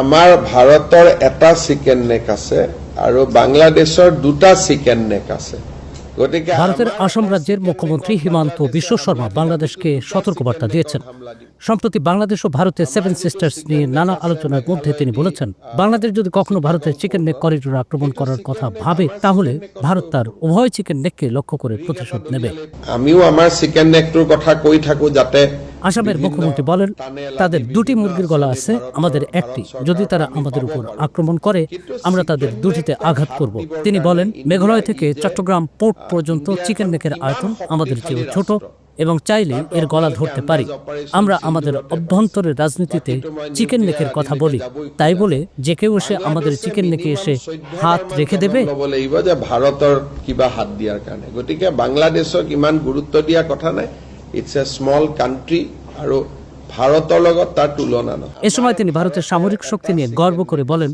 আমাৰ ভাৰতৰ এটা চিকেন নেক আছে আৰু বাংলাদেশৰ দুটা চিকেন নেক আছে। গতিকে ভারতের আসাম রাজ্যের মুখ্যমন্ত্রী হিমান্ত বিশ্ব শর্মা বাংলাদেশকে সতর্কবার্তা দিয়েছেন। সম্প্রতি বাংলাদেশ ও ভারতের সেভেন সিস্টার্স নিয়ে নানা আলোচনার মধ্যে তিনি বলেছেন বাংলাদেশ যদি কখনো ভারতের চিকেন নেক করিডোর আক্রমণ করার কথা ভাবে তাহলে ভারত তার উভয় চিকেন নেককে লক্ষ্য করে প্রতিশোধ নেবে। আমিও আমার চিকেন নেকটোৰ কথা কৈ থাকো যাতে আসামের মুখ্যমন্ত্রী বলেন তাদের দুটি মুরগির গলা আছে আমাদের একটি। যদি তারা আমাদের উপর আক্রমণ করে আমরা তাদের দুটিতে আঘাত করব। তিনি বলেন মেঘালয় থেকে চট্টগ্রাম পোর্ট পর্যন্ত চিকেন নেকের আয়তন আমাদের চেয়েও ছোট এবং চাইলে এর গলা ধরতে পারি। আমরা আমাদের অভ্যন্তরের রাজনীতিতে চিকেন নেকের কথা বলি। তাই বলে যে কেউ এসে আমাদের চিকেন নেকে এসে হাত রেখে দেবে। ল'ব লাগিব যে ভাৰতৰ কিবা হাত দিয়াৰ কারণে। গতিকে বাংলাদেশক ইমান গুৰুত্ব দিয়া কথা নাই। ইটছ এ স্মল কান্ট্রি আৰু ভাৰতৰ লগত তাৰ তুলনা নহয় এ সময় তিনি ভারতের সামরিক শক্তি নিয়ে গর্ব করে বলেন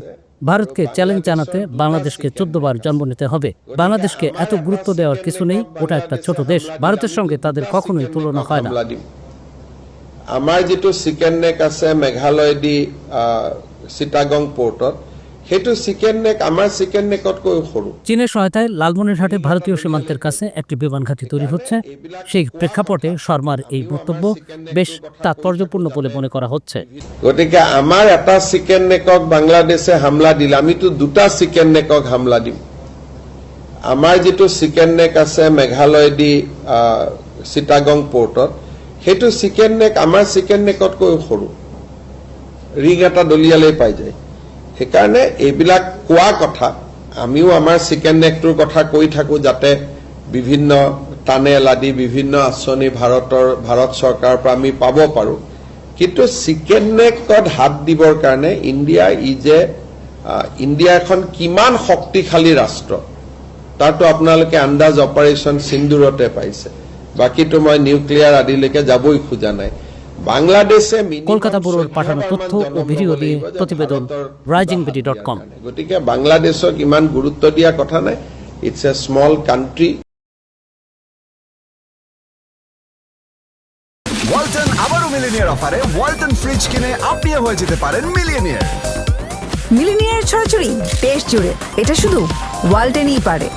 ভারতকে চ্যালেঞ্জ জানাতে বাংলাদেশকে চোদ্দ বার জন্ম নিতে হবে। বাংলাদেশকে এত গুরুত্ব দেওয়ার কিছু নেই ওটা একটা ছোট দেশ। ভারতের সঙ্গে তাদের কখনোই তুলনা হয় না। আমাৰ যিটো চিকেন নেক আছে মেঘালয় দি চিটাগং পৰ্টত সেইটো চিকেন নেক আমাৰ চিকেন নেকতকৈ সৰু। চীনের সহায়তায় লালমনিরহাটে ভারতীয় সীমান্তের কাছে একটি বিমান ঘাঁটি তৈরি হচ্ছে। সেই প্রেক্ষাপটে শর্মার এই বক্তব্য বেশ তাৎপর্যপূর্ণ বলে মনে করা হচ্ছে। গতিকে আমাৰ এটা চিকেন নেকক বাংলাদেশে হামলা দিলে আমিতো দুটা চিকেন নেকক হামলা দিম। আমাৰ যিটো চিকেন নেক আছে মেঘালয়দি চিটাগং পৰ্টত সেইটো চিকেন নেক আমাৰ চিকেন নেকতকৈ সৰু। ৰিং এটা দলিয়ালেই পাই যায়। সেইকাৰণে এইবিলাক কোৱা কথা আমিও আমাৰ চিকেন নেকটোৰ কথা কৈ থাকো যাতে বিভিন্ন টানেল আদি বিভিন্ন আঁচনি ভাৰতৰ ভাৰত চৰকাৰৰ পৰা আমি পাব পাৰোঁ। কিন্তু চিকেন নেকত হাত দিবৰ কাৰণে ইণ্ডিয়া ইজ ইণ্ডিয়া এখন কিমান শক্তিশালী ৰাষ্ট্ৰ তাৰতো আপোনালোকে আন্দাজ অপাৰেশ্যন সিন্দুৰতে পাইছে। বাকীটো মই নিউক্লিয়াৰ আদিলৈকে যাবই খোজা নাই। বাংলাদেশে কলকাতা ব্যুরোর পাঠানো তথ্য ও ভিডিও দিয়ে প্রতিবেদন ভাৰতৰ রাইজিংবিডি ডট কম গতিকে বাংলাদেশক ইমান গুৰুত্ব দিয়া কথা নাই? It's a small country Walton আবারও মিলিনিয়ার অফারে ওয়ালটন ফ্রিজ কিনে আপনিও হয়ে যেতে পারেন মিলিয়নিয়ার মিলিনিয়ার ছড়াছড়ি দেশ জুড়ে। এটা শুধু ওয়ালটেনই পারে।